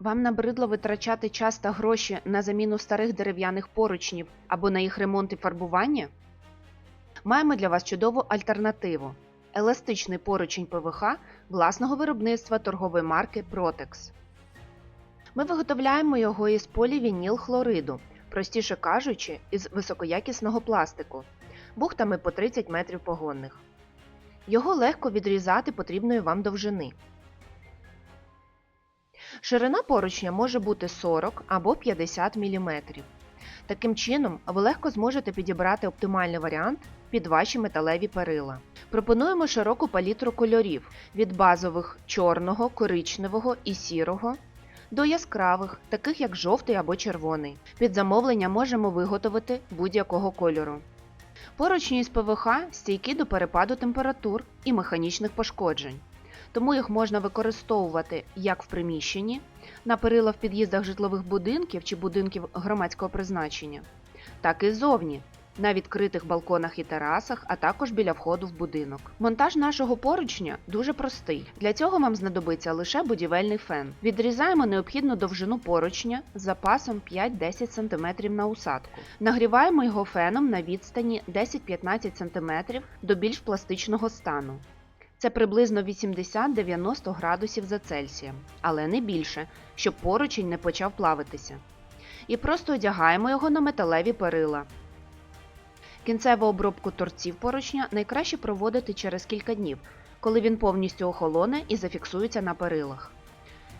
Вам набридло витрачати час та гроші на заміну старих дерев'яних поручнів або на їх ремонт і фарбування? Маємо для вас чудову альтернативу еластичний поручень ПВХ власного виробництва торгової марки Protex. Ми виготовляємо його із полівініл-хлориду, простіше кажучи, із високоякісного пластику, бухтами по 30 метрів погонних. Його легко відрізати потрібної вам довжини. Ширина поручня може бути 40 або 50 мм. Таким чином, ви легко зможете підібрати оптимальний варіант під ваші металеві перила. Пропонуємо широку палітру кольорів від базових чорного, коричневого і сірого до яскравих, таких як жовтий або червоний. Під замовлення можемо виготовити будь-якого кольору. Поручні із ПВХ стійкі до перепаду температур і механічних пошкоджень, тому їх можна використовувати як в приміщенні, на перила в під'їздах житлових будинків чи будинків громадського призначення, так і ззовні, на відкритих балконах і терасах, а також біля входу в будинок. Монтаж нашого поручня дуже простий. Для цього вам знадобиться лише будівельний фен. Відрізаємо необхідну довжину поручня з запасом 5-10 см на усадку. Нагріваємо його феном на відстані 10-15 см до більш пластичного стану. Це приблизно 80-90 градусів за Цельсієм, але не більше, щоб поручень не почав плавитися. І просто одягаємо його на металеві перила. Кінцеву обробку торців поручня найкраще проводити через кілька днів, коли він повністю охолоне і зафіксується на перилах.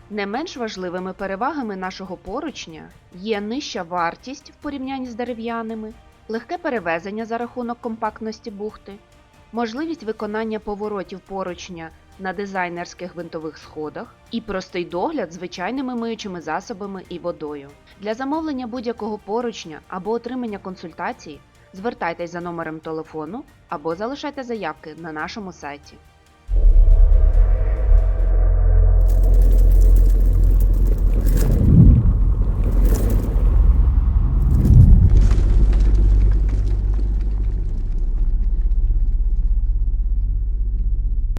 Не менш важливими перевагами нашого поручня є нижча вартість в порівнянні з дерев'яними, легке перевезення за рахунок компактності бухти, можливість виконання поворотів поручня на дизайнерських гвинтових сходах і простий догляд звичайними миючими засобами і водою. Для замовлення будь-якого поручня або отримання консультацій звертайтесь за номером телефону або залишайте заявки на нашому сайті.